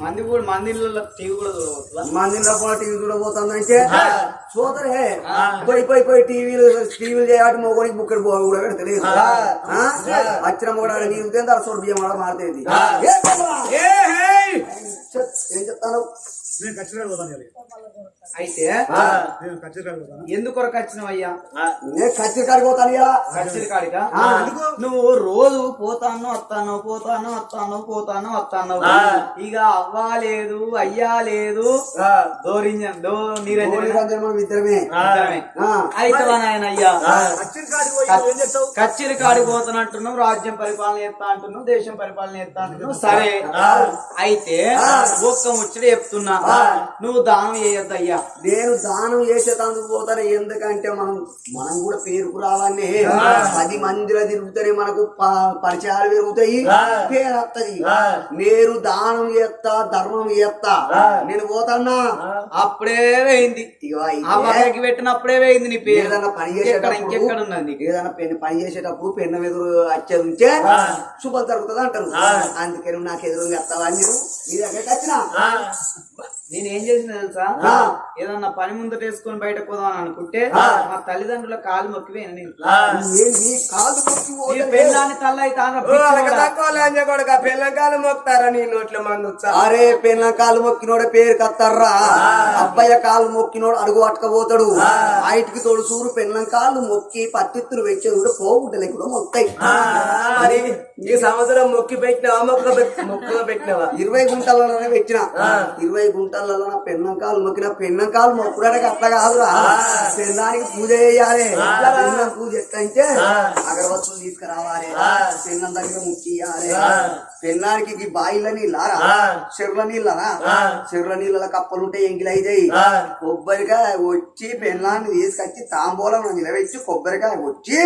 మంది కూడా మందిలో టీవీ కూడా చూడవచ్చు మందిలో కూడా టీవీ కూడా పోతుందంటే చూద్దరు హే పోయి పోయి పోయి టీవీలు టీవీలు చేయడం మొగోనికి బుక్కడి పోవాలి కూడా తెలియదు? వచ్చిన మొగడ నీకు తింటారు చూడు బియ్యం కూడా మారుతుంది ఏం చెప్తాను? అయితే ఎందుకు కొరకు వచ్చినావు అయ్యా? నేను ఇలా కాడిక నువ్వు రోజు పోతాను వస్తాను పోతాను వస్తాను పోతాను వస్తాను. ఇక అవ్వా లేదు అయ్యా లేదు. దోరింజన్ దో ఇద్దరమే. అయితే నాయన అయ్యా. కచ్చిరి కాడి పోతానంటున్నావు రాజ్యం పరిపాలన చేస్తా అంటున్నావు దేశం పరిపాలన చేస్తా అంటున్నావు. సరే. అయితే ఒక్క ముచ్చట చెప్తున్నా. నువ్వు దానం చేయొద్దు అయ్యా నేను దానం చేసేటందుకు పోతాను ఎందుకంటే మనం మనం కూడా పేరుకు రావాలని. పది మందిలో తిరుగుతూనే మనకు పరిచయాలు పెరుగుతాయి పేరు వస్తుంది నేను దానం చేస్తా ధర్మం చేస్తా. నేను పోతాన్నా అప్పుడే వేయింది. అవ్వకి పెట్టినప్పుడే వేయింది నీ పేరు. ఏదైనా పని చేసేటప్పుడు ఏదైనా పెన్ చేసేటప్పుడు పెన్ను ఎదురు వచ్చేది ఉంటే శుభం జరుగుతుంది అంటారు అందుకని నాకు ఎదురు అని నేను మీ దగ్గరికి వచ్చిన. నేను ఏం చేసిన తెలుసా. ఏదన్నా పని ముందట వేసుకొని బయట పోదాం అని అనుకుంటే మా తల్లిదండ్రుల కాలు మొక్కిపోయాను నేను నేను నీ కాలు మొక్కి ఈ పోతే పెళ్ళాన్ని తల్ల పిల్లకాయలు మోపుతారా నీ నోట్ల మందు అరే పెళ్ళ కాలు మొక్కినోడే పేరు కత్తారా అబ్బాయి కాలు మొక్కినోడు అడుగు పట్టకపోతాడు ఆయటికి తోడు సూరు పెళ్ళం కాలు మొక్కి పత్తిత్తులు వచ్చేది కూడా పోగుంటలే కూడా మరి ఈ సంవత్సరం మొక్కి పెట్టినావా మొక్క మొక్కలు పెట్టినావా? ఇరవై గుంటలలోనే పెట్టిన. ఇరవై గుంటలలో నా పెన్నం కాలు మొక్కిన పెన్నం కాలు మొక్కుడానికి అట్లా కాదురా. పెన్నానికి పూజ చేయాలి. పెన్నం పూజ ఎట్లంటే అగరవత్తులు తీసుకురావాలి. పెన్నం దగ్గర ముక్కియాలి పెన్నానికి ఈ బాయిల నీళ్ళారా? చెరువుల నీళ్ళరా చెరువుల నీళ్ళ కప్పలు ఉంటే ఎంగిలి అవుతాయి కొబ్బరికాయ వచ్చి పెన్నాన్ని తీసుకొచ్చి తాంబూలం నిలబెట్టి కొబ్బరికాయ వచ్చి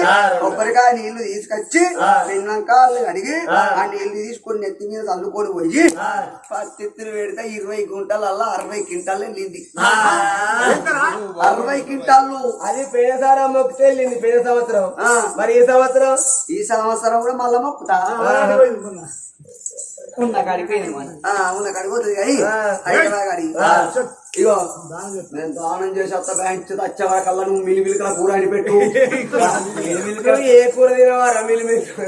కొబ్బరికాయ నీళ్ళు తీసుకొచ్చి పెన్నం కాళ్ళు అడిగి ఆ. నీళ్ళు తీసుకొని నెత్తి మీద చల్లుకొని పోయి పత్తిత్తులు పెడితే ఇరవై గుంటలల్లా అరవై క్వింటాలు వెళ్ళింది అరవై క్వింటాలు. అది పేదసారం మొక్కితే వెళ్ళింది పేద సంవత్సరం. ఆ, మరి ఈ సంవత్సరం? ఈ సంవత్సరం కూడా మళ్ళా మొక్కుతా. ఉన్న కాడికి పోయింది మన. అవునా కడిపోతుంది కానీ హైదరాబాద్ కాడి ఇగో నేను దానం చేసి వస్తా బ్యాంక్ వచ్చే వరకల్లా నువ్వు మిలి మిలికల కూర అని పెట్టు నువ్వు ఏ కూర తినవారా? మిల్లి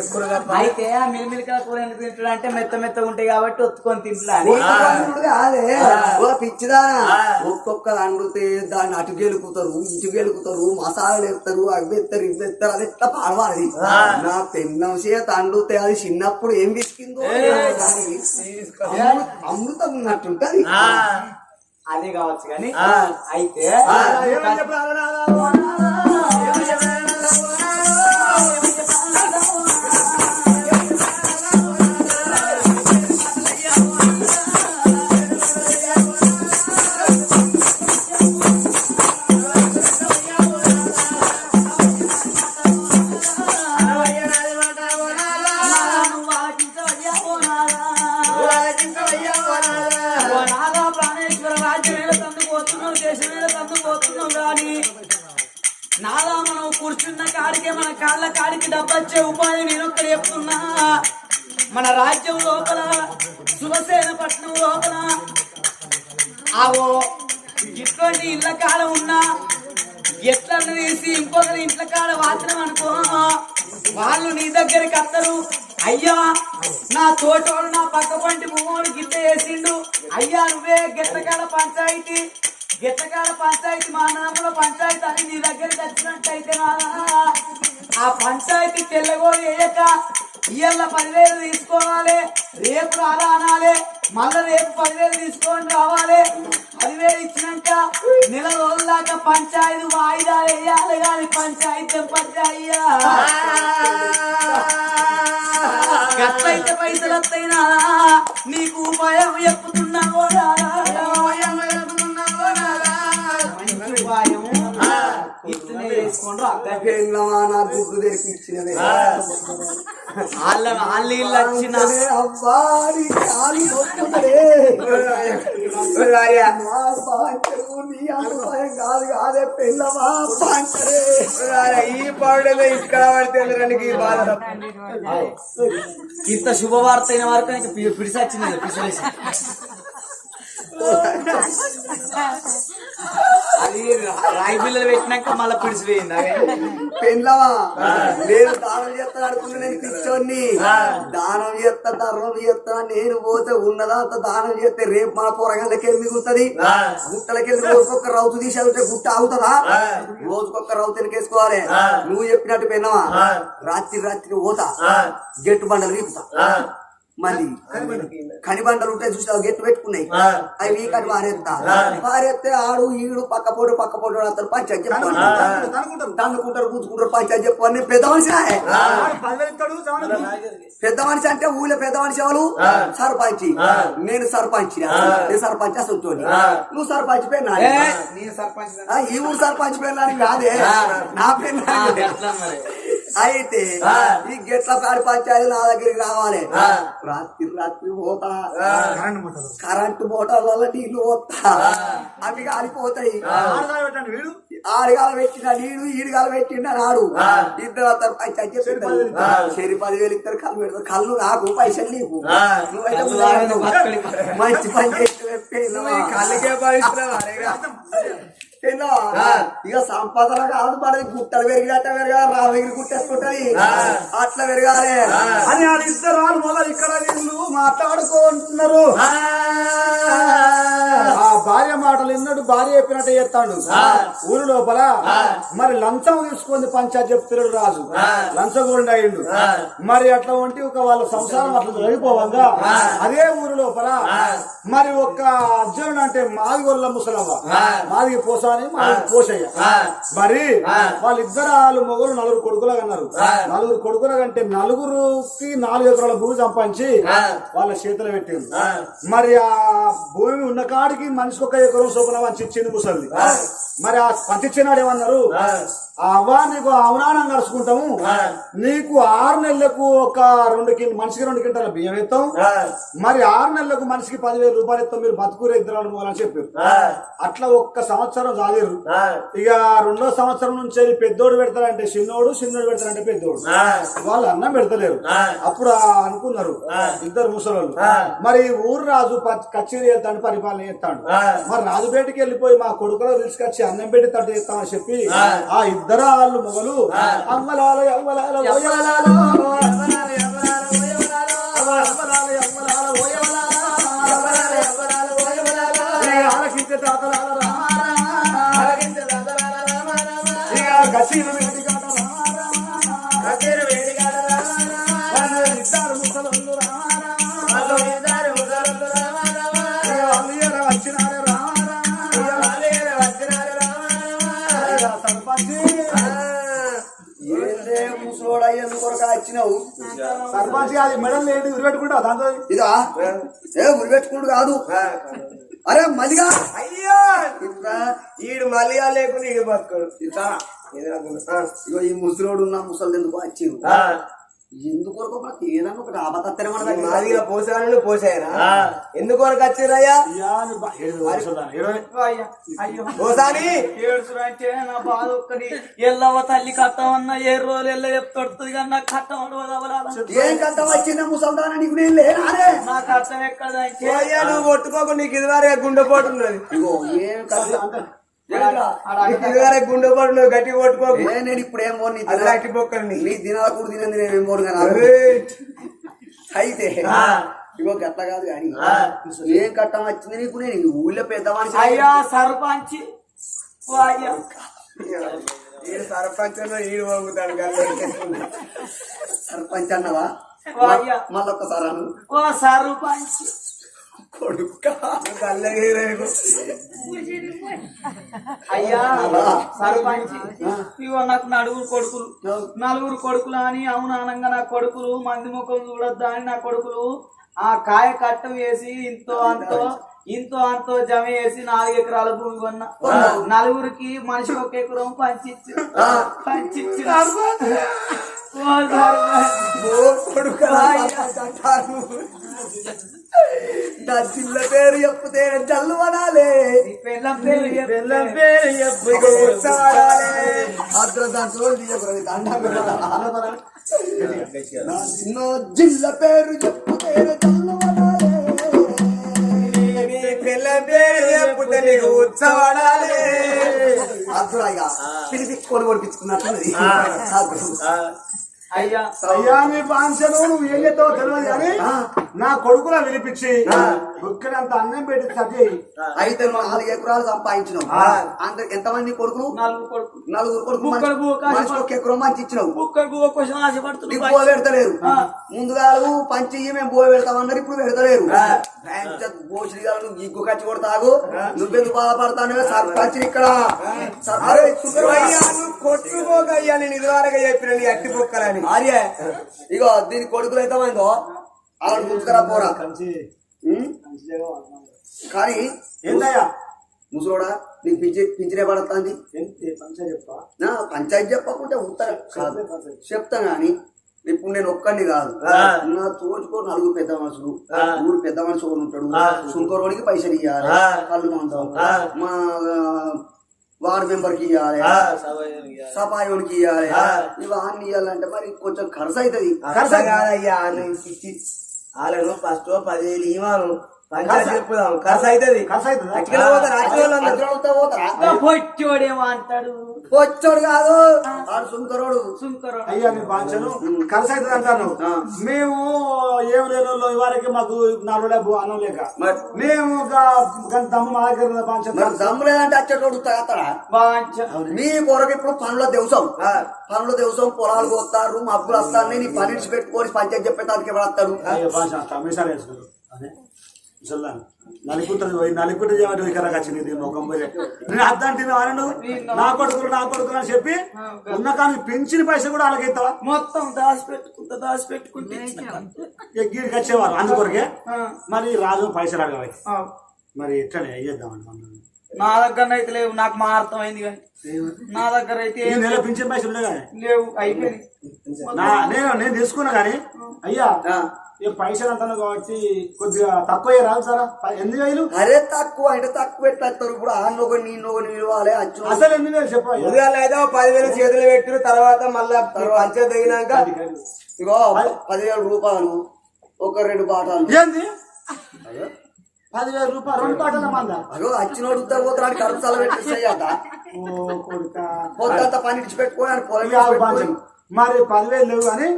కూర. అయితే ఆ మిల్మిలికల కూర ఎందుకు తింటాడు అంటే మెత్త మెత్తగా ఉంటాయి కాబట్టి ఒత్తుకొని ఒక్కొక్కడు కాదే. పిచ్చిదానా. ఒక్కొక్క అండుతే దాన్ని అటు గెలుకుతారు ఇటు గెలుకుతారు మసాలాలు ఎత్తారు అవి ఎత్తారు ఇవి ఎత్తారు అది ఎట్లా పాడవాలి? నా పెన్నం చేత అండుతే అది చిన్నప్పుడు ఏం అమృ- అమృతం ఉన్నట్టుంటది. అదే కావచ్చు కానీ అయితే కూర్చున్న కాడికే మన కాళ్ళ కాడికి డబ్బొచ్చే ఉపాధి నేను ఒక్కడ చెప్తున్నా. మన రాజ్యం లోపల సుభసేన పట్నం లోపల ఆవో ఇటువంటి ఇళ్ళ కాడ ఉన్నా కన్ను తీసి ఇంకొకరి ఇంట్ల కాడ వాచడం అనుకో. వాళ్ళు నీ దగ్గరికి వస్తారు. అయ్యా నా తోటోడు నా పక్క పంటి భూమోడు గిట్ట వేసిండు. అయ్యా నువ్వే గిట్టకాడ పంచాయతీ. గిట్టకాడ పంచాయతీ మా నాన్నల పంచాయతీ అని నీ దగ్గరికి వచ్చినట్టయితే ఆ పంచాయతీ తెల్లగోడు వేయక ఇయ్యాల పదివేలు తీసుకోవాలి రేపు రాదా అనాలి మళ్ళా రేపు పదివేలు తీసుకొని రావాలి. పదివేలు ఇచ్చినాక నెల రోజుల దాకా పంచాయతీ వాయిదాలు వేయాలి కానీ పంచాయతీ పంచాయ్యా గట్లయితే పైసలు వస్తాయినా నీకు ఉపాయం చెప్పుతున్నా కూడా. చేసుకోండి నా వాళ్ళ వాళ్ళు వచ్చిన కాదు కాదే ఈ పాడేదో ఇక్కడ పడితే రెండు ఈ బాధ? ఇంత శుభవార్త అయిన వరకు పిడిసొచ్చింది పిడిసలేసి అది రాయి బిల్లలు పెట్టినాక మళ్ళీ పిడిసి పోయింది? అదే పెళ్ళమా నేను దానం చేస్తాను అనుకున్నా నేను పిచ్చోన్ని దానం చేస్తా ధర్మం చేస్తా నేను పోతే ఉన్నదా అంత దానం చేస్తే రేపు మన పొరగల్లకి ఏమి మిగులుతుంది? గుట్టలకి వెళ్ళి రోజుకొక రౌతు తీసి వెళ్తే గుట్ట అవుతుందా రోజుకొక రౌతు వెనకేసుకోవాలి నువ్వు చెప్పినట్టు పెన్నవా రాత్రి రాత్రి పోతా. గెట్టు బండలు వీపుతా మళ్ళీ కని బండలు ఉంటాయి చూసి గెట్టు పెట్టుకున్నాయి. అవి కని పారేస్తా పారేస్తే ఆడు ఈడు పక్క పోటు పక్క పోటు అతను పంచాయతీ చెప్పాను దండుకుంటారు కూర్చుకుంటారు పంచాయతీ చెప్పని పెద్ద మనిషి పెద్ద మనిషి అంటే ఊళ్ళో పెద్ద మనిషి ఎవరు? సర్పంచ్. నేను సర్పంచ్ నేను సర్పంచ్ అసలు నువ్వు సర్పంచ్ పేరు ఈ ఊరు సర్పంచ్ పేరు కాదే. నా పేరు మరి. అయితే ఈ గెట్ల పాడి పంచాయతీ నా దగ్గరికి రావాలి. రాత్రి రాత్రి పోతా. Current motor. వల్ల నీళ్ళు పోతా. అవి కాలిపోతాయి. ఆరుగాల పెట్టిన నీడు ఈడుగాల పెట్టిన నాడు. ఇద్దరు అతను పంచాయతీ సరి పదివేలు ఇద్దరు కళ్ళు పెడతారు. కళ్ళు నాకు పైసలు నీకు. మంచి పని చేస్తే కళ్ళకే ఇక సంపదలు కాదు మనకి గుట్టలు పెరిగినట్ట పెరగాలి రామగిరి గుట్టేసుకుంటది. అట్లా పెరగాలి. అని ఆ ఇద్దరు వాళ్ళు మొదలు ఇక్కడ వీళ్ళు మాట్లాడుకుంటున్నారు ఆ. భార్య మాటలు విన్నాడు భార్య చెప్పినట్టు చేస్తాడు ఊరు లోపల మరి లంచం తీసుకుంది పంచాయతీ చెప్తున్నాడు రాజు. లంచగోండి అయ్యిండు మరి అట్లా ఉంటే ఒక వాళ్ళ సంసారం అట్లా జరిగిపోవంగా? అదే ఊరు లోపల మరి ఒక అర్జునుడు అంటే మాది గొల్ల ముసలవ్వ మాది మాది పోసయ్య మరి వాళ్ళిద్దరు వాళ్ళు మొగలు నలుగురు కొడుకులు అన్నారు. నలుగురు కొడుకులు అంటే నలుగురుకి నాలుగు ఎకరాల భూమి సంపాదించి వాళ్ళ చేతులు పెట్టింది మరి ఆ భూమి ఉన్న కాడికి మనిషికి ఒక ఎకరం చొప్పున మంచి ఇచ్చింది ముసలిది. మరి ఆ పంచిచ్చినాడు ఏమన్నారు? ఆ. అవ్వ నీకు అవనానం కలుసుకుంటాము. నీకు ఆరు నెలలకు ఒక రెండు కిలో మనిషికి రెండు క్వింటాల బియ్యం ఇస్తాం. మరి ఆరు నెలలకు మనిషికి పదివేలు రూపాయలు ఇస్తాం మీరు బతుకూరు ఇద్దరు అని చెప్పారు. అట్లా ఒక్క సంవత్సరం సాగారు ఇక రెండో సంవత్సరం నుంచి పెద్దోడు పెడతారంటే చిన్నోడు చిన్నోడు పెడతారంటే పెద్దోడు. వాళ్ళు అన్నం పెడతలేరు. అప్పుడు అనుకున్నారు. ఇద్దరు ముసలోళ్ళు. మరి ఊరు రాజు కచేరీ వెళ్తాడు పరిపాలన చేస్తాడు. మరి రాజుపేటకి వెళ్ళిపోయి మా కొడుకులో తీసుకొచ్చి అన్నం పెట్టి తట్టు చేస్తామని చెప్పి ఆ. ఇద్దరు వాళ్ళు మొగలు అమ్మలాల ఆలకించే తాతలాల ఇక గసీల సర్పంచ్ అది మెడల్ ఏంటి? ఉరిపెట్టుకుంటా దాంతో? ఇదా? ఏ? ఉరిపెట్టుకుంటు కాదు. అరే మల్లిగా అయ్యో! ఈడు మళ్ళీ లేకుండా ఈడు బతుకోడు. ఇట్లా. ఇగో ఈ ముసలోడు ఉన్న ముసలి ఎందుకు వచ్చింది ఆ. ఎందుకు కొరకు మనకి ఏదన్నా ఒకటి ఆపతత్తరే మాదిగా పోసాను పోసాయనా? అయ్యో పోసాని? అంటే నా బాధ ఒక్కటి. ఎల్లవ తల్లి కట్టమన్న ఏ రోజులు ఎల్ల చెప్తొడుతుంది కానీ నాకు కట్టం ఏం కట్ట వచ్చిందా? ముసల్దాన నీకు? నేను నా కట్టం ఎక్కడంటే అయ్యా నువ్వు కొట్టుకోకు నీకు ఇది వరకు గుండెపోటు ఉన్నది. ఇగో ఏం కట్ట గుండె పడు నువ్వు గట్టి కొట్టుకో నేను ఇప్పుడు ఏం పోను అట్టి బొక్కల్ని నీ. దినాల కూడా తినంది నేను ఏం పోను కానీ అయితే ఇగో గట్ల కాదు కానీ ఏం కట్టం వచ్చింది నీకు? నేను ఊళ్ళో పెద్ద మనిషి అయ్యా సర్పంచ్. సర్పంచ్ సర్పంచ్ అన్నవా? మళ్ళొక్కసారి అను. సర్పంచ్. కొడుక? అయ్యా సర్పంచ్ నాకు నలుగురు కొడుకులు. నలుగురు కొడుకులు అని అవును అనగా నా కొడుకులు మంది ముఖం చూడొద్దా అని నా కొడుకులు. ఆ కాయ కట్ట వేసి ఇంతో అంతో ఇంతో అంతో జమ వేసి నాలుగు ఎకరాల భూమి కొన్నా. నలుగురికి మనిషి ఒక ఎకరం పంచిచ్చి. పంచిచ్చి. నా చిల్ల పేరు చెప్పుతే జల్లు పెళ్ళం పేరు చెప్పు. చిన్న జిల్ల పేరు చెప్పుతే జల్లు పిల్ల పేరు చెప్పుతే నీకు ఉత్సవాడాలే అద్దురా ఇక పిలిపించుకొని కొడిపించుకున్నట్టున్నది అద్దు. అయ్యా అయ్యా నీ నువ్వు ఏం చేస్తావో తెలియదు కానీ నా కొడుకులా వినిపించి ఒక్కడంత అన్నం పెట్టి తగ్గి అయితే నువ్వు నాలుగు ఎకరాలు సంపాదించినావు అంత ఎంతమంది కొడుకులు? నలుగురు కొడుకులు. నలుగురు కొడుకు ఒక ఎకరం మంచి ఇచ్చినావు. ఒక్కడికి బో పెడతలేరు. ముందుగా పంచి మేము బో పెడతామన్నారు ఇప్పుడు పెడతలేరు. గారు నువ్వు గిగ్గు కచ్చి కొడతాగు నువ్వెందుకు బాధపడతాను సర్పంచ్ ఇక్కడ. కొట్టుకోగయ్యా నేను ఇదివరకు చెప్పిన నీ అట్టి బొక్కలని. ఆర్య ఇగో దీని కొడుకులు ఎంతమందో? ఆవిడ ముందుకురా పోరా? కానీ ఏందయ్యా? ముసలోడా నీకు పింఛి పింఛనే పడుతుంది పంచాయతీ చెప్పకుంటే ఉత్తరం కాదు. చెప్తా గాని ఇప్పుడు నేను ఒక్కడిని కాదు. నా తోచుకో నలుగురు పెద్ద మనుషులు ఊరు పెద్ద మనిషి ఒకడు ఉంటాడు. సుంకరోడికి పైసలు ఇవ్వాలి కళ్ళు మందాం. మా వార్డు మెంబర్కి ఇవ్వాలి సఫాయోనికి ఇవ్వాలి ఇవన్నీ ఇవ్వాలంటే మరి కొంచెం ఖర్చు అవుతుంది. ఖర్చు కాదయ్యా వాళ్ళను ఫస్ట్ పదివేలు ఇవ్వను చెప్పుదాం. ఖర్చు అవుతుంది. ఖర్చు అవుతుందా? అంటాడు. వచ్చాడు కాదు. ఆడు సుంకరోడు. సుంకరు అయ్యా నీ బాంచను ఖర్చు అవుతుంది అంటాను మేము ఏం లేని ఇవారికి మాకు నాలుగు డబ్బు అన్నం లేక. మరి? మేము దమ్ము మా దగ్గర బాంచను దమ్ము లేదంటే అచ్చేటోడు తాగుతారా బాంచ మీ కొరకు ఇప్పుడు పనుల దేవసం. పనుల దేవసం పొలాలు పోతారు మబ్బులు వస్తాను నీ పని పెట్టుకొని పంచాయతీ చెప్పేదానికి ఎవడతాడు అయ్యో నలుగుంటది పోయి నలుగుంటే చేయమంటే వచ్చింది ఇది ముఖం పోయి నేను వాడు నా కొడుకులు నా కొడుకులు అని చెప్పి ఉన్న కానీ పెంచిన పైసలు కూడా అలాగే ఇస్తావా మొత్తం దాచి పెట్టుకుంటా దాచి పెట్టుకుంటే గీడికి వచ్చేవారు అందుకొరకే? మరి రాజు పైసలు అడగాలి ఆ. మరి ఎట్లనే? మనం? నా దగ్గర అయితే లేవు నాకు మా అర్థమైంది కానీ. నా దగ్గర అయితే నెల పింఛన్ పైసలు లేవు అయిపోయింది నా నేను నేను తీసుకున్నా కానీ అయ్యా పైసలు అంటున్నావు కాబట్టి కొద్దిగా తక్కువ రాదు సారా. ఎన్ని వేలు? అరే తక్కువ అంటే తక్కువ పెట్టేస్తారు ఇప్పుడు. ఆ నొక నీ నొక నిలవాలి అచ్చు అసలు ఎన్ని వేలు అయితే ఓ పదివేలు చేతులు పెట్టిన తర్వాత మళ్ళా పంచాయతీ తగినాక ఇగో పదివేల రూపాయలు ఒక రెండు బాటాలు ఏంది? పదివేల రూపాయలు రెండు పాటల మంద? అగో అచ్చినోడు పోతాడు కడుపు చల్ల పెట్టేస్తాయట ఓ కొడుక. పొద్దంతా పని ఇడిచి పెట్టుకొని ఆయన పొలం మరి పదివేలు లేవు కానీ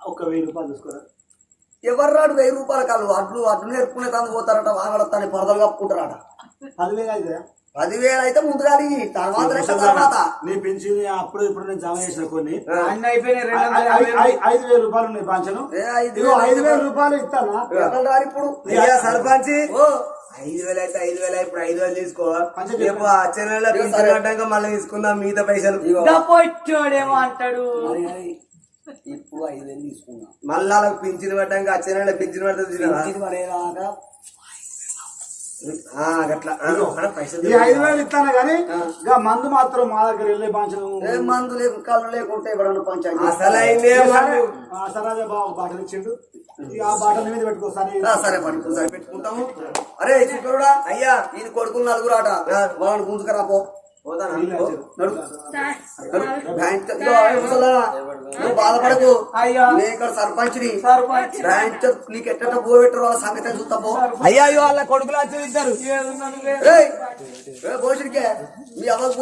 ఒక వెయ్యి రూపాయలు తీసుకోరా? ఎవరు రాడు వెయ్యి రూపాయల కాళ్ళు అడ్లు అడ్లు నేర్పుకునే తందు పోతారట వాగడతాని పరదలు కప్పుకుంటారట. పదివేలు అయితే? పదివేలు అయితే ముందుగా తర్వాత తర్వాత. నీ పెన్షన్ అప్పుడు ఇప్పుడు నేను జమ చేసిన కొన్ని. ఐదు వేల రూపాయలు ఉన్నాయి బాంచను ఏ ఐదు వేలు రూపాయలు ఇస్తానా? ఇప్పుడు? సర్పంచ్? ఓ. ఐదు వేలు అయితే ఐదు వేలు ఇప్పుడు ఐదు వేలు తీసుకో. రేపు కట్టాక మళ్ళీ తీసుకుందాం మిగతా పైసలు. అంటాడు. ఇప్పుడు ఐదు వేలు తీసుకున్నాం. మళ్ళా పింఛన్ పట్టాక వచ్చే నెల పింఛన్ పడుతుంది పడేదాకా ఈ ఐదు వేలు ఇస్తాను కానీ ఇక మందు మాత్రం మా దగ్గర వెళ్ళే ఏ మందు లేకు కళ్ళు లేకుంటే ఎవడన్నా పంచాయతీ అసలు అయిందే మందు. సరాజా బాబు బాటలు ఇచ్చిండు. ఇక ఆ బాటల మీద పెట్టుకో సరే. పట్టుకు పెట్టుకుంటాము. అరే శుక్రుడా అయ్యా ఈయన కొడుకులు నలుగురు ఆట. వాళ్ళని గుంజుకరా పో. నువ్వు బాధపడకు. నేను ఇక్కడ సర్పంచ్. నీకు ఎట్ట పోబెట్టరు వాళ్ళ సంగతి చూస్తా పో. అయ్యా వాళ్ళ కొడుకులు ఏ భోజనికే? మీ అవ్వకు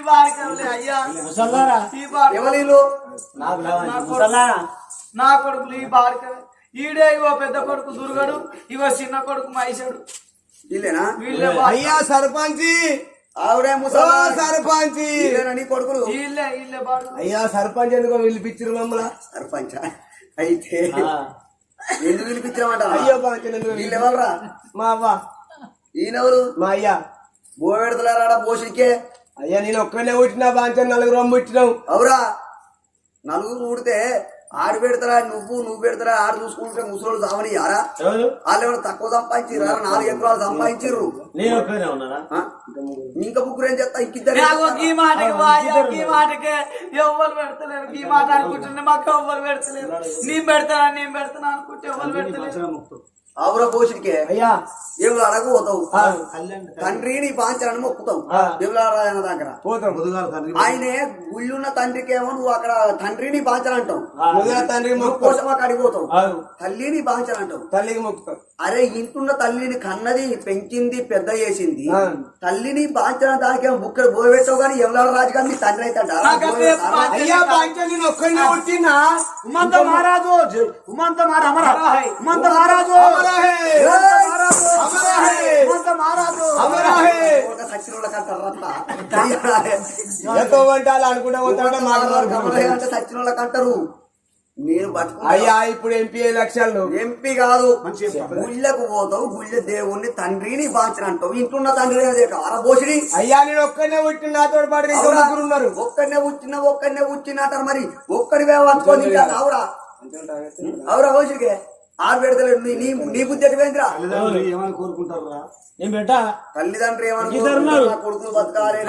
బారికవులు. ఎవరు నా కొడుకు- నా కొడుకులు ఈ బారికలు ఈడే ఇగో పెద్ద కొడుకు దుర్గడు ఇగో చిన్న కొడుకు మహిషుడు. వీళ్ళేనా? వీళ్ళే బా- అయ్యా సర్పంచి! ఆవిడే ఓ ముసలా సర్పంచి నీ కొడుకులు? అయ్యా సర్పంచ్ ఎందుకో పిలిపించారు మమ్మల్ని? సర్పంచ్? అయితే ఎందుకు పిలిపించామంట అయ్యో పంచం ఎందుకు వీళ్ళు? ఎవరురా మా అవ్వ. ఈయనెవరు? మా అయ్యా. పోబెడతలేరా భోషనికే అయ్యా నేను ఒక్కనే పుట్టినా బాంచన్ నలుగురు పుట్టినాం. అవురా నలుగురు ఊడితే ఆడు పెడతారా నువ్వు నువ్వు పెడతారా ఆడు చూసుకుంటే ముసలోళ్ళు సావని యారా? ఎవరు? వాళ్ళు ఏమైనా తక్కువ సంపాదించిరా నాలుగు ఎకరాలు ఆ? ఇంకా ముగ్గురు ఏం చేస్తా ఇంకిద్దరు ఈ మాటకి ఈ మాటకి ఎవ్వరు పెడతలేరు. ఈ మాట అనుకుంటుండే మాకు ఎవ్వరు పెడతలేరు. నేను పెడతానా నేను పెడతానా అనుకుంటే ఎవ్వరు పెడతలేరు. ఆవురా భోషనికే అయ్యా ఏమి అడగ పోతావు తండ్రి నీ పాంచాలని మొక్కుతావు. దేవులారాయణ దగ్గర. పోతాం. ఆయనే గుళ్ళున్న తండ్రికి ఏమో నువ్వు అక్కడ తండ్రిని బాంచాలంటావు ముదుల తండ్రికి నువ్వు మొక్కుతాం కోసం అక్కడ అడిగిపోతావు. తల్లిని బాంచాలంటావు తల్లికి మొక్కుతాం అరే ఇంటున్న తల్లిని కన్నది పెంచింది పెద్ద చేసింది. తల్లిని బాంచిన దానికి ఏమో బుక్కడు బోయబెట్టావు కానీ ఎవలాడ రాజు కానీ నీ తండ్రి ఉమంత మహారాజు ఉమంత మహారాజు ఉమంత నేను బతుకు అయ్యా ఇప్పుడు ఎంపీ ఎలక్షన్లు ఎంపీ కాదు. గుళ్ళకు పోతావు గుళ్ళ దేవుణ్ణి తండ్రిని బాంచిన అంటావు. ఇంటున్న తండ్రి అరబోసిడి అయ్యా నేను ఒక్కనే పుట్టిన నాతో పాటు ముగ్గురు ఉన్నారు. ఒక్కడనే వచ్చిన ఒక్కడనే వచ్చిన అంటారు మరి. ఒక్కడివే వంచుకొని ఇంకా అవురా అవురా భోసిడికే ఆరు పెడతలేదు నీ నీ బుద్ధి ఎటువేంద్రా? తల్లిదండ్రులు ఏమని కోరుకుంటారా నేను పెట్టా. తల్లిదండ్రులు ఇద్దరు ఏమనుకుంటారు ఉన్నారు. నా కొడుకులు బతకాలి.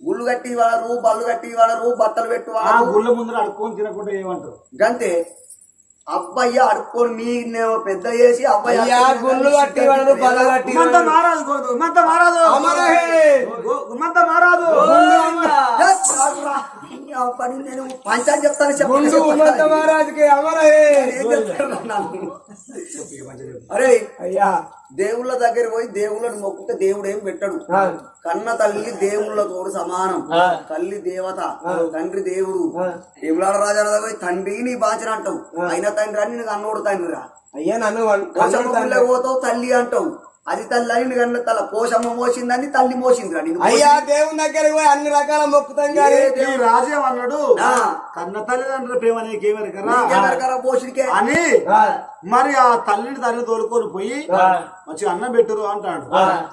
గుళ్ళు కట్టి గట్టనే అంటారు. గుళ్ళు కట్టి అన్నారు గుళ్ళు కట్టి వాడరు బళ్ళు కట్టి వాడరు బట్టలు పెట్టి ఆ వాడరు గుళ్ళ ముందర అడుక్కొని తినకుండా ఏమంటారు? గంతే. అబ్బయ్య అడుక్కొని మీ నేను పెద్ద చేసి అబ్బాయి అయ్యా గుళ్ళు కట్టి వాడు కట్టి పని నేను పంచాయతీ చెప్తాను గుండు చెప్పండి మహారాజుకి అమరహే? అరే అయ్యా. దేవుళ్ళ దగ్గర పోయి దేవుళ్ళని మొక్కితే దేవుడు ఏం పెట్టడు. కన్న తల్లి దేవుళ్ళతో సమానం. తల్లి దేవత తండ్రి దేవుడు. దేవులాడ రాజా పోయి తండ్రి నీ బాంచన అంటావు. అయిన తండ్రి అని నీకు అన్నోడు తండ్రి రా అయ్యా నన్ను. పోతావు తల్లి అంటావు. అది తల్లి అని కన్న తల పోషమ్మ మోసిందని తల్లి మోసిందిరా నిన్ను అయ్యా దేవుని దగ్గరికి పోయి అన్ని రకాల మొక్కుతాం కానీ రాజేం అన్నాడు. కన్న తల్లిదండ్రుల ప్రేమ నీకేమెరకరా పోషిడికే? అని మరి ఆ తల్లిని తల్లిని తోలుకొని పోయి మంచిగా అన్నం పెట్టురు అంటాడు.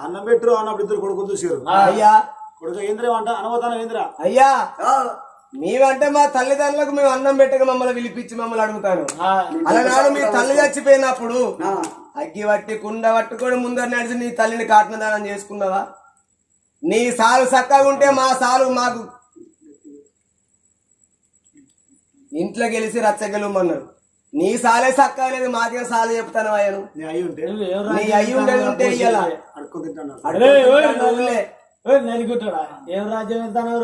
అన్నం పెట్టురు అన్నప్పుడు ఇద్దరు కొడుకు చూసారు అయ్యా కొడుకు ఏంద్రే అంట అనవతానం ఏంద్రా అయ్యా. మేమంటే మా తల్లిదండ్రులకు మేము అన్నం పెట్టక మమ్మల్ని పిలిపించి మమ్మల్ని అడుగుతాను ఆ, అలానాడు మీ తల్లి చచ్చిపోయినప్పుడు ఆ. అగ్గి పట్టి కుండ పట్టుకొని ముందర నడిచి నీ తల్లిని కాటనదానం చేసుకున్నావా? నీ సాలు చక్కగా ఉంటే మా సాలు మాకు ఇంట్లో గెలిచి రచ్చగెలమన్నారు నీ సాలే చక్కగా లేదు మాకే సాలు చెప్తాను అయ్యను. నీ అయ్యి ఉండేది ఉంటే ఇయ్యాల.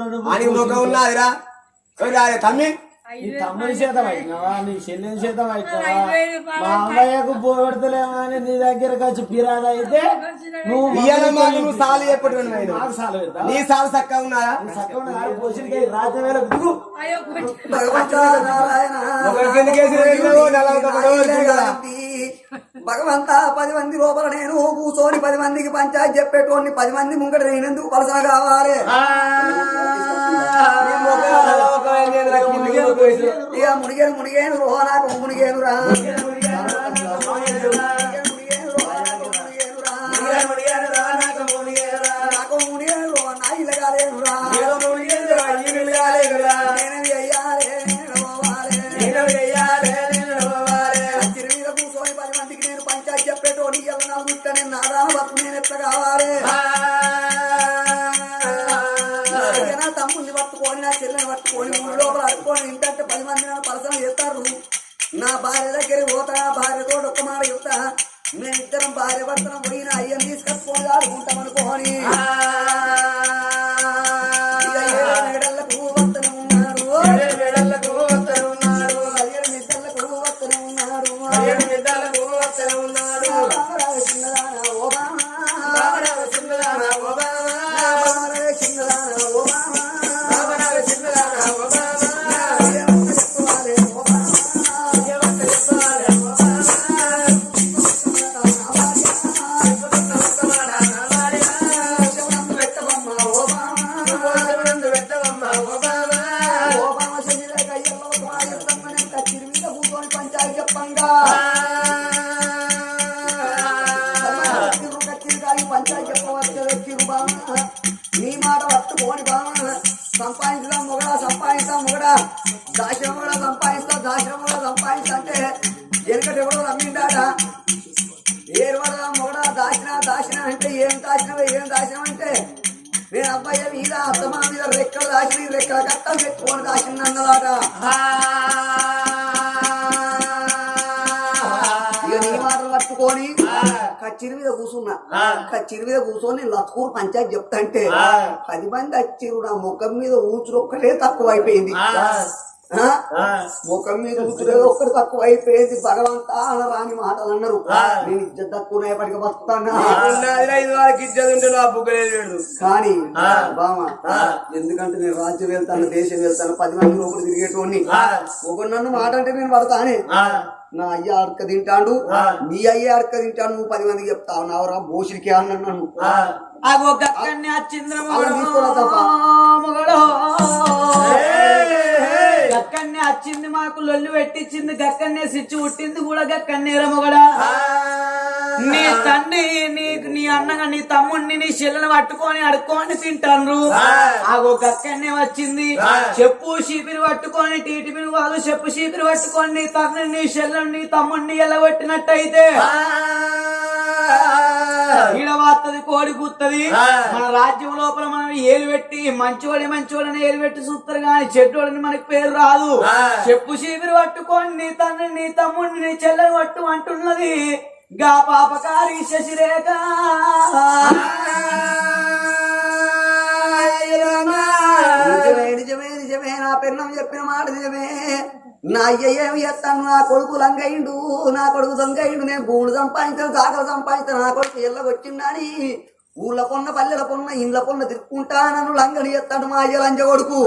రెండు అని ముఖం ఉన్నదిరా. రాలే తమ్మి నీ తమ్ముడి చేత పట్టినావా నీ చెల్లెని చేత మా అమ్మయ్యకు పోగొడతలేమో అని నీ దగ్గరకు వచ్చి అయితే నువ్వు ఇయ్యాల మాకు నువ్వు సాలు చెప్పడం నాకు సాలు పెడతా నీ సాలు చక్కగా దిగు భగవంతా పది మంది లోపల నేను కూర్చొని పది మందికి పంచాయతీ చెప్పేటోని పది మంది ముంగట నేనెందుకు పలసన కావాలి ఇక మునిగేను మునిగేను రో నాకు మునిగేను రా నేను పంచాయతీ చెప్పేటోని ఇవాళ నాకు నేను నాదాన బతుకు నేను ఎట్లా కావాలి? పట్టుకొని ఊరి లోపల అడుక్కొని ఇంతంటే పది మంది నన్ను పలసన చేస్తారు. నా భార్య దగ్గరికి పోతా భార్యతో ఒక్క మాట చెప్తా. మేమిద్దరం భార్య భర్తనం పోయిన అయ్యం తీసుకొని ఆడుకుంటాం అనుకోని చిన్నదానా ఓ బాబా చిన్నదానా ఓ బాబా చిన్నదానా నీ మాటలు పట్టుకొని కచ్చిరి మీద కూర్చున్నా కచ్చిరి మీద కూర్చొని నేను లత్కూరు పంచాయతీ చెప్తా అంటే పది మంది వచ్చిరు నా ముఖం మీద ఊచుడు ఒక్కటే తక్కువ అయిపోయింది ఆ? ముఖం మీద ఊచుడు ఒక్కటి తక్కువ అయిపోయింది భగవంతా రాని మాటలు అన్నారు. నేను ఇజ్జత్ తక్కువ ఎప్పటికీ బతుకుతానా? కానీ బామ ఎందుకంటే నేను రాజ్యం వెళ్తాను దేశం వెళ్తాను పది మంది లోపల తిరిగేటోని ఒకరు నన్ను మాట అంటే నేను పడతానే. నా అయ్య అడక తింటాడు. నీ అయ్య అడక తింటాడు. నువ్వు పది మందికి చెప్తావు. నావరా బోషిడికి అన్నాను నన్ను. అగో గక్కన్నే వచ్చింద్ర గక్కన్నే వచ్చింది మాకు లొల్లి పెట్టించింది గక్కన్నే సిచ్చి పుట్టింది కూడా గక్కన్నేర మొగడా నీ తండ్రి నీకు నీ అన్నగా నీ తమ్ముడిని నీ చెల్లెని పట్టుకొని అడుక్కొని తింటారు ఆగో గక్కన్నే వచ్చింది. చెప్పు చీపిరి పట్టుకొని టీటిపిని వాళ్ళు చెప్పు చీపిరి పట్టుకొని నీ తండ్రిని నీ చెల్లెని నీ తమ్ముడిని ఎలగొట్టినట్టయితే ఈడవాత్తది కోడి కూత్తది మన రాజ్యం లోపల మనం ఏలు పెట్టి మంచివాడి మంచివాడిని ఏలు పెట్టి చూస్తారు కానీ చెడ్డోడిని మనకి పేరు రాదు. చెప్పు చీపిరి పట్టుకొని నీ తండ్రి నీ తమ్ముడిని చెల్లెని పట్టు అంటున్నది. గా పాపకారి శశిరేఖ. నిజమే నిజమే నా పెన్నం చెప్పిన మాట నిజమే. నా అయ్య ఏమి చేస్తాను? నా కొడుకు లంగయిండు నా కొడుకు దొంగయిండు. నేను భూములు సంపాదించాను కాకలు సంపాదించాను. నా కొడుకు ఎల్లగొచ్చిండని ఊళ్ళ పొన్న పల్లెల పొన్న ఇండ్ల పొన్న తిరుక్కుంటా నన్ను లంగని చేస్తాడు మా అయ్య లంజ కొడుకు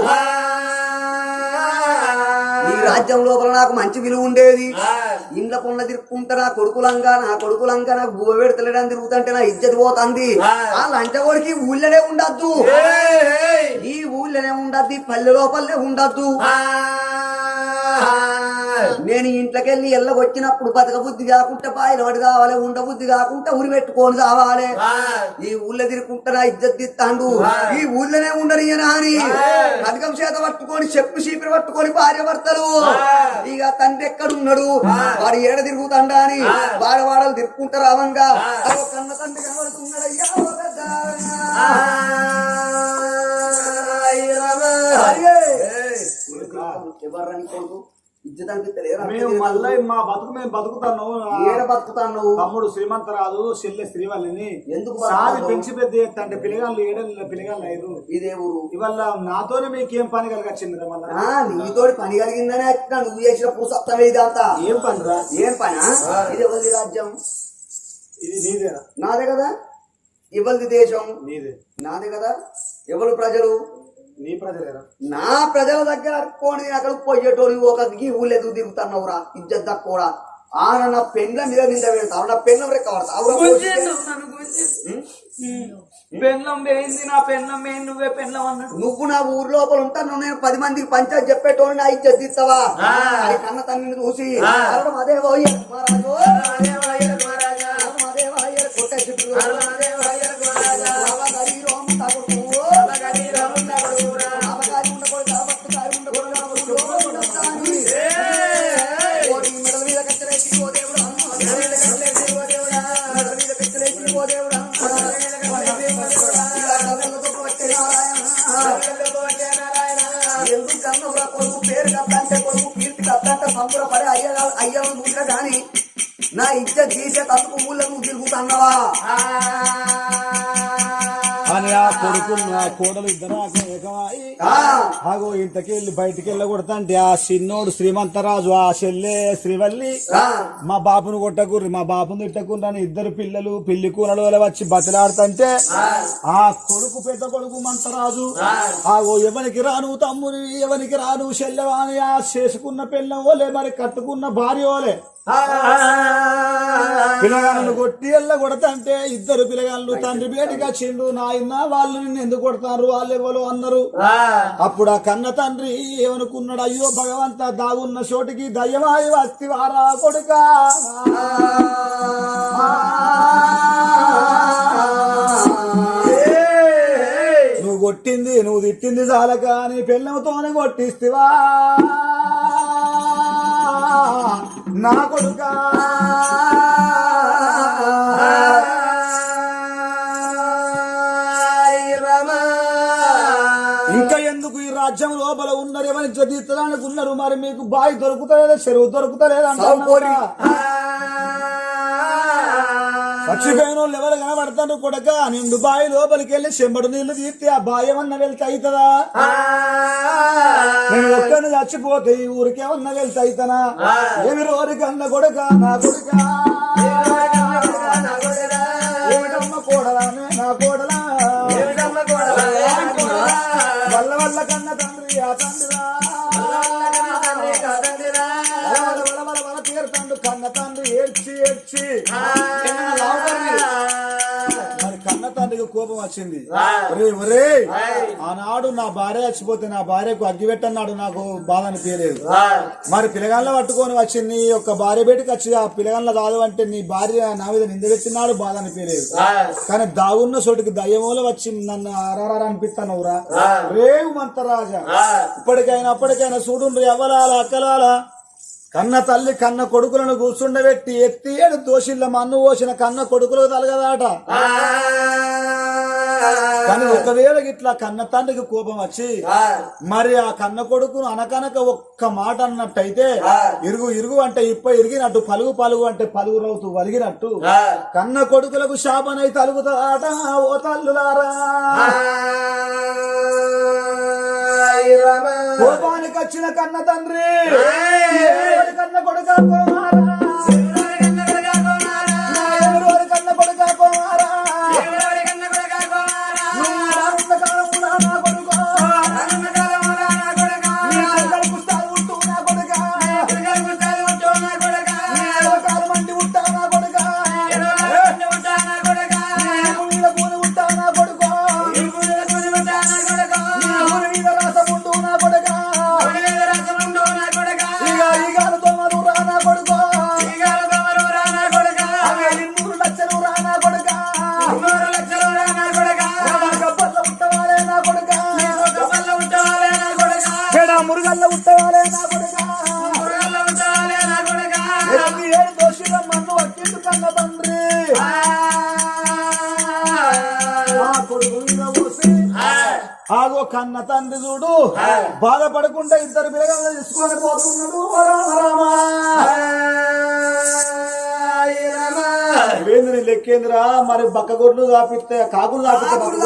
ఈ రాజ్యం లోపల నాకు మంచి విలువ ఉండేది. ఇండ్ల పొన్న తిరుక్కుంటా నా కొడుకులంగా నా కొడుకులంగా నాకు భూమ పెడతలేడని తిరుగుతుంటే నా ఇజ్జతి పోతుంది. ఆ. లంచ కొడుకు ఊళ్ళనే ఉండద్దు. ఈ ఊళ్ళోనే ఉండద్దు పల్లె లోపలనే ఉండద్దు. నేను ఇంట్లోకెళ్ళి ఎల్లగొచ్చినప్పుడు బతక బుద్ధి కాకుంటే బాయిలవాడు కావాలి ఉండ బుద్ధి కాకుంటే ఉరి పెట్టుకొని కావాలి ఈ ఊళ్ళో తిరుగుకుంటా నా ఇజ్జత్ ఇస్తాండు ఈ ఊళ్ళోనే ఉండనియనా అని పథకం చేత పట్టుకొని చెప్పు చీపిరి పట్టుకొని భార్య భర్తలు. ఇక తండ్రి ఎక్కడున్నాడు? వాడు ఏడ తిరుగుతాండా అని వాడవాడలు తిరుక్కుంటారు అవంగా అదో కన్న తండ్రి కనబడుతున్నాడయ్యా పెద్ద. మేము మళ్ళీ మా బతుకు మేము బతుకుతాను ఏడ బతుకుతాను తమ్ముడు శ్రీమంతరాజు చెల్లె శ్రీవల్లిని. ఎందుకు సాది బతుకుతావు? పెంచి పెద్ద అంటే పిల్లగాళ్ళు ఏడేళ్ళ పిల్లగాళ్ళు అయ్యారు ఇదే ఊరు ఇవాళ నాతోనే మీకేం పని కలిగొచ్చింది నీతోటి పని కలిగిందనే వచ్చినా నువ్వు చేసిన పురుషత్వం ఇదంతా ఏం పని రా? ఏం పనా? ఇది ఎవరిది రాజ్యం? ఇది నీదేరా నాదే కదా? ఎవరిది దేశం? నీదే. నాదే కదా? ఎవరు ప్రజలు? నీ ప్రజలేరా నా ప్రజల దగ్గర అడుక్కోని అక్కడ పోయేటోని ఒక ఈ ఊళ్ళెదు తిరుగుతున్నావురా? ఇజ్జత్ తక్కువరా ఆన నా పెండ్ల మీద నింద పెడతావు నా పెండ్ల రెక్క వేయింది నా నువ్వే అన్నాడు నువ్వు నా ఊరు లోపల ఉంటాను నేను పది మందికి పంచాయతీ చెప్పేటోని నా ఇజ్జత్ ఇస్తావా కన్న తల్లిని చూసి. అదే పోయి ఎందుకు కొడుకు పేరు కత్తంటే కొడుకు కీర్తి కత్తంటే పడి అయ్య అయ్యను చూసినా కానీ నా ఇచ్చ తీసే తత్తుకు ఊళ్ళో నువ్వు తిరుగుతున్నావా? ఆ కొడుకులు నా కోడలు ఇద్దరు ఏకమాయి ఆ, ఆగో ఇంతకి వెళ్ళి బయటికి వెళ్ళకూడదంటే ఆ చిన్నోడు శ్రీమంతరాజు ఆ చెల్లె శ్రీవల్లి. మా బాపును కొట్టకూర్రి మా బాపును తిట్టకూర్రి అని ఇద్దరు పిల్లలు పిల్లి కూనలు వల్ల వచ్చి బతిలాడుతుంటే ఆ. కొడుకు పెద్ద కొడుకు మంతరాజు. ఆగో ఎవరికి రాను తమ్ముని ఎవరికి రాను చెల్లెవాని ఆ చేసుకున్న పిల్లం ఓలే మరి కట్టుకున్న భార్య ఓలే. పిల్లగాళ్ళను కొట్టి ఎల్ల కొడతంటే ఇద్దరు పిల్లగాళ్ళు తండ్రి బేటికి వచ్చిండు. నాయన వాళ్ళు నిన్ను ఎందుకు కొడతారు? వాళ్ళు ఎవరు అన్నారు? అప్పుడు ఆ కన్న తండ్రి ఏమనుకున్నాడు? అయ్యో భగవంత దాగున్న చోటికి దయ్యమాయి వస్తి వారా కొడుక. కొట్టింది నువ్వు తిట్టింది చాలక నీ పిల్లలతోనే కొట్టిస్తివా. నా కొడుకా. ఇంకా ఎందుకు ఈ రాజ్యం లోపల ఉన్నారు ఎవరి చదివించడానికి ఉన్నారు? మరి మీకు బావి దొరుకుతలేదా? చెరువు దొరుకుతలేదా? సౌకోరి. చచ్చిపోయిన వాళ్ళు ఎవరు కనబడతారు కొడక? నిండు బావి లోపలికి వెళ్ళి చెంబడు నీళ్ళు తీస్తే ఆ బావి ఏమన్నా వెళ్తే అవుతుందా? నేను ఒక్కని చచ్చిపోతే ఈ ఊరికేమన్నా వెళ్తే అవుతానా? ఏమి రోరికన్న కొడక నా కొడుక? ఏమిటమ్మ కోడలా నా కోడలా? వల్ల వల్ల కన్న తండ్రి ఆ తండ్రిరా? వల వల వల వల వల తీరుతాండు కన్న తండ్రి ఏడ్చి ఏడ్చి. కోపం వచ్చింది. ఒరే ఆనాడు నా భార్య చచ్చిపోతే నా భార్యకు అగ్గి పెట్టన్నాడు నాకు బాధ అనిపించలేదు. మరి పిల్లగాళ్ళ పట్టుకొని వచ్చి నీ యొక్క భార్య బయటకు వచ్చి ఆ పిల్లగాళ్ళ కాదు అంటే నీ భార్య నా మీద నిందబెట్టినాడు బాధ అనిపించలేదు. కానీ దాగున్న చోటుకి దయ్యమూల వచ్చి నన్ను అరారా అనిపిస్తానవురా రేవు మంతరాజా ఇప్పటికైనా అప్పటికైనా చూడుండ్రి అవ్వలాల అక్కలాల. కన్న తల్లి కన్న కొడుకులను కూర్చుండబెట్టి ఎత్తి ఏడు దోషిల్ల మన్ను పోసిన కన్న కొడుకులు తలగదాట. కానీ ఒకవేళ ఇట్లా కన్న తండ్రికి కోపం వచ్చి మరి ఆ కన్న కొడుకును అనకనక ఒక్క మాట అన్నట్టయితే ఇరుగు ఇరుగు అంటే ఇప్ప ఇరిగినట్టు పలుగు పలుగు అంటే పలుగు రౌతు వలిగినట్టు కన్న కొడుకులకు శాపనై తలుగుతాట ఓ తల్లులారా. వచ్చిన కన్న తండ్రి? కన్న కొడుక ఆగో కన్న తండ్రి చూడు. బాధపడకుండా ఇద్దరు పిల్లగాళ్ళు తీసుకొని పోతున్నాడు. ఇవేంద్రి లెక్కేంద్రా? మరి బక్క గొడ్లు దాపిస్తే కాకులు దాపిస్తే ఆకులు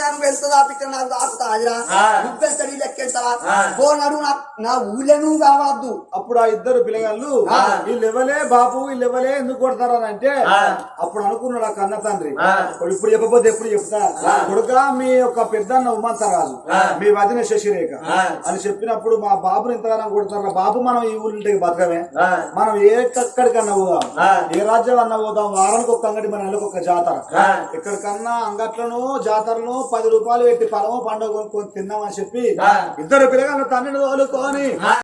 బక్క గొడ్లు. దాపిత్త పక్క ఓట్లు వస్తాయని వెళ్తా దాపిత్త నాకు దాపుతా అదిరా నువ్వెంత నీ లెక్కెళ్తావా పోనాడు నా నా ఊళ్ళో నువ్వు కావద్దు అప్పుడు ఆ ఇద్దరు పిల్లగాళ్ళు వీళ్ళు ఇవ్వలే బాబు వీళ్ళు ఇవ్వలే ఎందుకు కొడతారని అంటే అప్పుడు అనుకున్నాడు ఆ కన్న తండ్రి. ఇప్పుడు చెప్పకపోతే ఎప్పుడు చెప్తా? కొడుక మీ యొక్క పెద్దన్న ఉమ్మంతరాజు మీ వదిన శశిరేఖ. అని చెప్పినప్పుడు మా బాబుని ఇంతగానం కొడతారు. బాబు మనం ఈ ఊళ్ళకి బతకమే. మనం ఏ ఎక్కడికన్నా పోదాం. ఏ రాజ్యం అన్నా పోదాం. వారానికి ఒక అంగడి మన నెలకు ఒక జాతర ఎక్కడికన్నా అంగట్లను జాతరను పది రూపాయలు పెట్టి పొలము పండుగ కొనుక్కొని తిన్నామని చెప్పి ఇద్దరు పిల్లగాళ్ళు తండ్రిని తోలుకొని